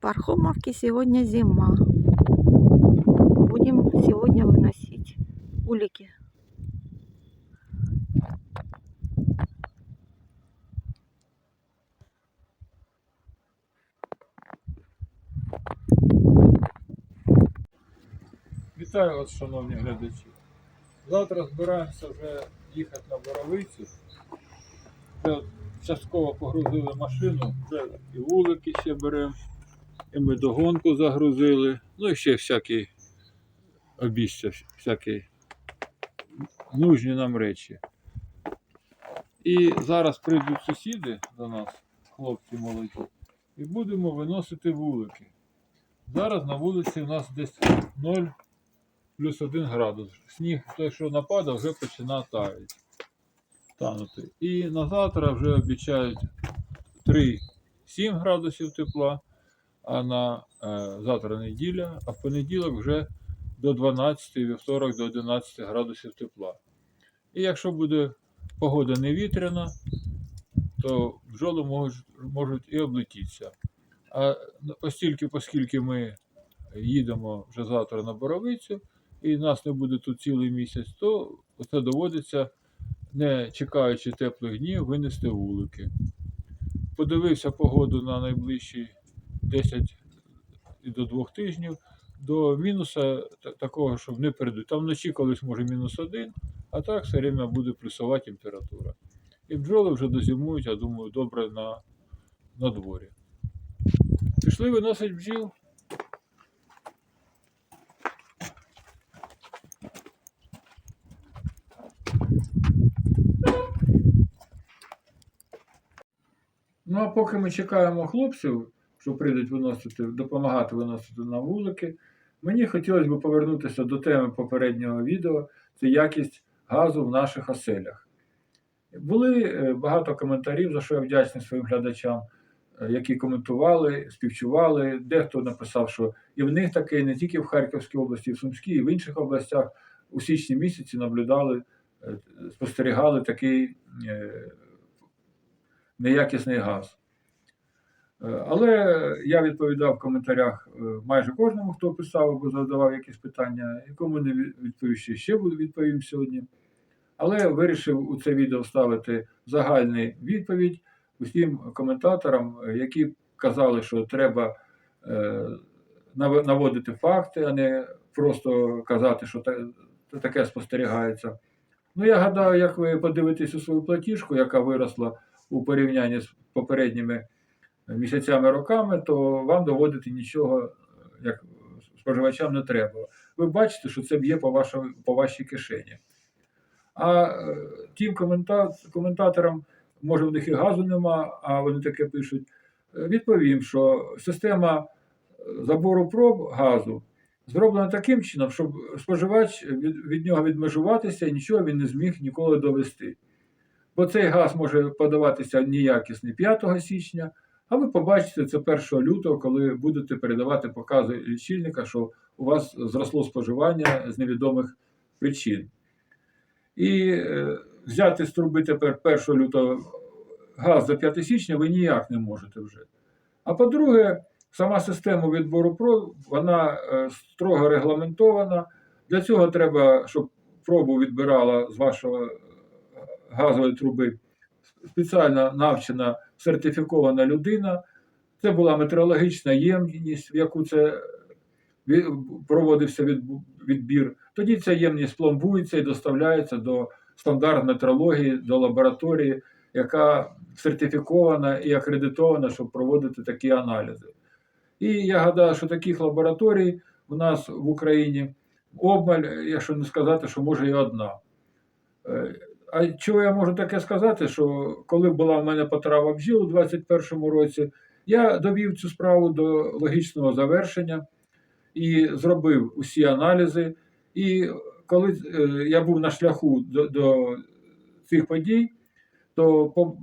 Пархомовке сегодня зима. Будем сегодня выносить улики. Вітаю вас, шановні глядачі. Завтра збираємося вже їхати на Боровицю. Вже частково погрузили машину, вже і вулики ще беремо, і ми догонку загрузили, ну і ще всякі обіща, всякі нужні нам речі. І зараз прийдуть сусіди до нас, хлопці молоді, і будемо виносити вулики. Зараз на вулиці у нас десь 0 плюс 1 градус. Сніг, той, що нападав, вже починає таяти. Танути. І на завтра вже обіцяють 3-7 градусів тепла, а на е, завтра неділя, а в понеділок вже до 12, вівторок до 11 градусів тепла. І якщо буде погода не вітряна, то бджоли можуть, можуть і облетітися. А постільки, оскільки ми їдемо вже завтра на Боровицю, і нас не буде тут цілий місяць, то це доводиться, не чекаючи теплих днів, винести вулики. Подивився погоду на найближчі 10 і до 2 тижнів. До мінуса такого, щоб не перейдуть. Там вночі колись може мінус один, а так все время буде плюсова температура. І бджоли вже дозимують, я думаю, добре на, на дворі. Пішли виносить бджіл. Ну, а поки ми чекаємо хлопців, що прийдуть виносити, допомагати виносити на вулики, мені хотілося б повернутися до теми попереднього відео це якість газу в наших оселях. Були е, багато коментарів, за що я вдячний своїм глядачам, е, які коментували, співчували. Дехто написав, що і в них таке, не тільки в Харківській області, і в Сумській, і в інших областях у січні місяці наблюдали, е, спостерігали такий неякісний газ. Е, Але я відповідав в коментарях е, майже кожному, хто писав або задавав якісь питання, і кому не від- відповів ще, відповім сьогодні. Але вирішив у це відео вставити загальну відповідь усім коментаторам, е, які казали, що треба наводити факти, а не просто казати, що та- та- таке спостерігається. Ну, я гадаю, як ви подивитесь у свою платіжку, яка виросла у порівнянні з попередніми місяцями роками, то вам доводити нічого е, як споживачам не треба. Ви бачите, що це б'є по, вашому, по вашій кишені. А е, тим комента... коментаторам, може, в них і газу нема, а вони таке пишуть. е, Відповім, що система забору проб газу зроблена таким чином, щоб споживач від, від нього відмежуватися і нічого він не зміг ніколи довести. Бо цей газ може подаватися неякісний 5 січня, а ви побачите це 1 лютого, коли будете передавати покази лічильника, що у вас зросло споживання з невідомих причин. І е, взяти з труби тепер 1 лютого газ за 5 січня ви ніяк не можете вже. А по-друге, сама система відбору проб, вона е, строго регламентована. Для цього треба, щоб пробу відбирала з вашого е, газової труби спеціально навчена сертифікована людина. Це була метеорологічна ємність, в яку це проводився відбір. Тоді ця ємність пломбується і доставляється до стандарт метрології, до лабораторії, яка сертифікована і акредитована, щоб проводити такі аналізи. І я гадаю, що таких лабораторій у нас в Україні обмаль, якщо не сказати, що може і одна. А чого я можу таке сказати, що коли була в мене потрава бджіл у 2021 році, я довів цю справу до логічного завершення і зробив усі аналізи. І коли е, я був на шляху до, до цих подій, то по,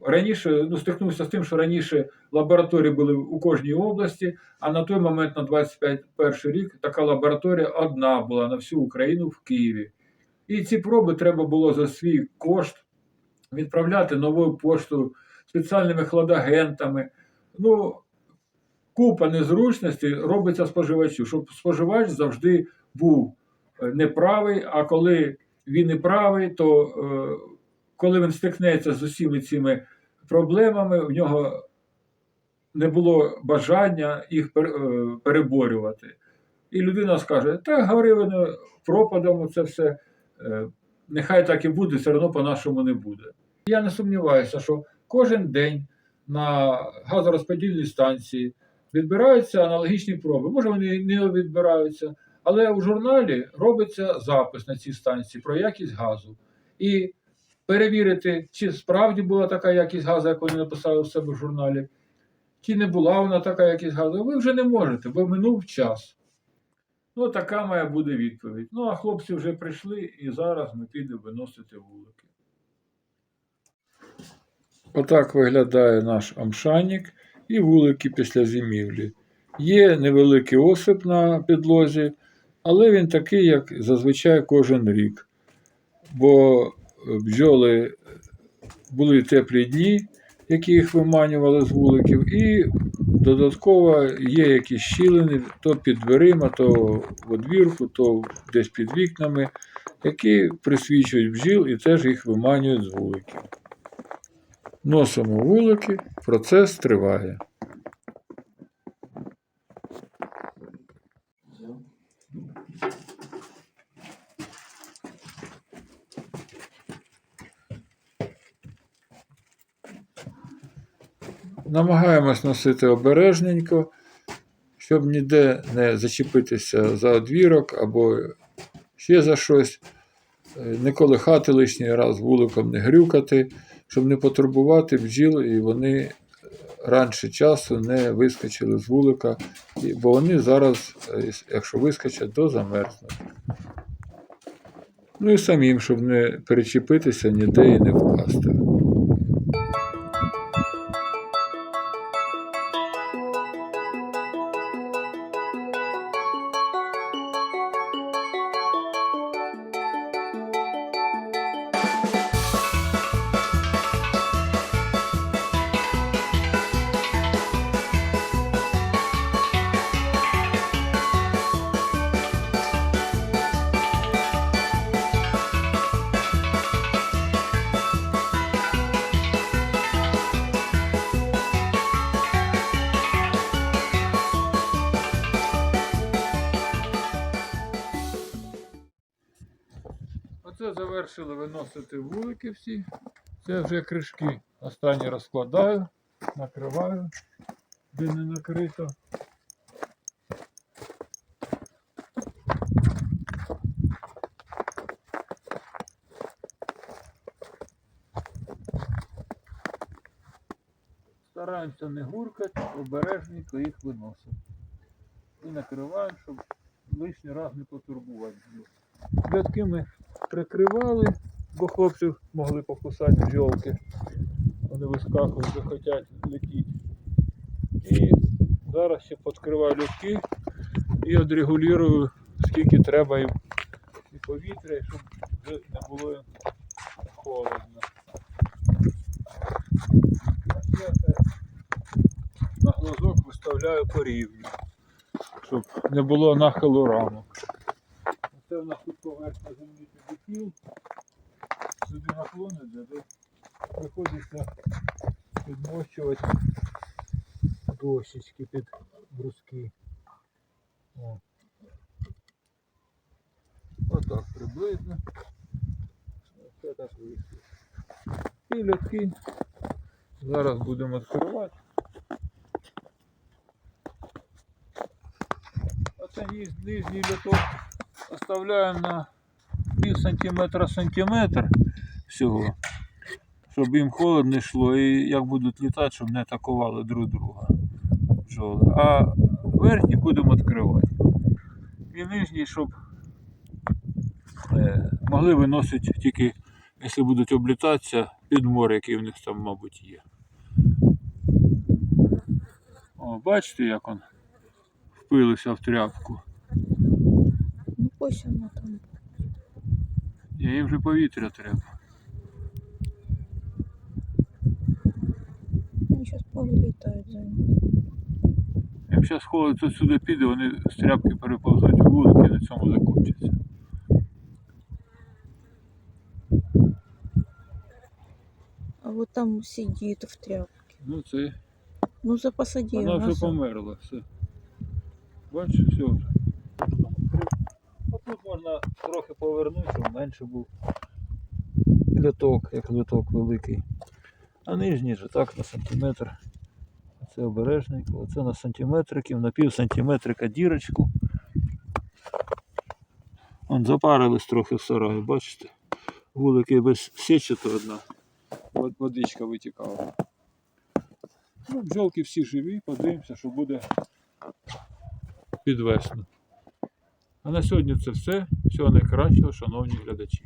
раніше ну, стикнувся з тим, що раніше лабораторії були у кожній області, а на той момент, на 21 рік, така лабораторія одна була на всю Україну в Києві. І ці проби треба було за свій кошт відправляти новою поштою, спеціальними хладагентами. Ну, купа незручностей робиться споживачу, щоб споживач завжди був е, неправий, а коли він не правий, то е, коли він стикнеться з усіми цими проблемами, в нього не було бажання їх е, переборювати. І людина скаже: та говори вони пропадом, це все, нехай так і буде, все одно по-нашому не буде. Я не сумніваюся, що кожен день на газорозподільній станції відбираються аналогічні проби. Може, вони не відбираються, але у журналі робиться запис на цій станції про якість газу. І перевірити, чи справді була така якість газу, як вони написали в себе в журналі, чи не була вона така якість газу, ви вже не можете, бо минув час. Ну, така має буде відповідь. Ну, а хлопці вже прийшли, і зараз ми підемо виносити вулики. Отак виглядає наш амшанік і вулики після зимівлі. Є невеликий осип на підлозі, але він такий, як зазвичай кожен рік. Бо бджоли були теплі дні, які їх виманювали з вуликів, і додатково є якісь щілини то під дверима, то в одвірку, то десь під вікнами, які присвічують бджіл і теж їх виманюють з вуликів. Носимо вулики, процес триває. Намагаємось носити обережненько, щоб ніде не зачепитися за одвірок або ще за щось. Е, Не колихати лишній раз вуликом, не грюкати, щоб не потурбувати бджіл, і вони раніше часу не вискочили з вулика, бо вони зараз, е, якщо вискочать, то замерзнуть. Ну і самим, щоб не перечепитися ніде і не впасти. Оце завершили виносити вулики всі. Це вже кришки. Останні розкладаю, накриваю, де не накрито. Стараємося не гуркати, обережненько їх виносимо. І накриваємо, щоб лишній раз не потурбувати. Рядки ми прикривали, бо хлопці могли покусати бджолки. Вони вискакують, хочуть летіти. І зараз ще підкриваю льотки і відрегулюю, скільки треба їм і повітря, щоб не було холодно. На глазок виставляю по рівню, щоб не було нахилу рамок. Це в нас тут поверхня землі підлетів. Сюди наклони, де де приходиться підмощувати дощечки під бруски. Отак приблизно. Це так вийшло. І льотки зараз будемо відкривати. Оце низ- нижній льоток оставляємо на пів сантиметра сантиметр всього, щоб їм холод не йшло і як будуть літати, щоб не атакували друг друга. бджоли. А верхні будемо відкривати. І нижні, щоб е, могли виносити тільки, якщо будуть облітатися, під море, який в них там, мабуть, є. О, бачите, як он впилися в тряпку. Ну ось воно там. Я їм вже повітря треба. Вони зараз повилітають за ним. Їм зараз холод тут сюди піде, вони з тряпки переповзуть у вулики і на цьому закінчиться. А вот там сидит в тряпке. Ну це Ну, за посади. вона вже назад. померла. Все. Бачиш, все вже. Тут можна трохи повернути, щоб менше був льоток, як льоток великий. А нижній же так на сантиметр. Це обережненько, оце на сантиметриків, на пів сантиметрика дірочку. Он запарились трохи в сараї, бачите? Вулики без січі одна. Водичка витікала. Ну, бджолки всі живі, подивимося, що буде під весну. А на сьогодні це все. Всього найкращого, шановні глядачі.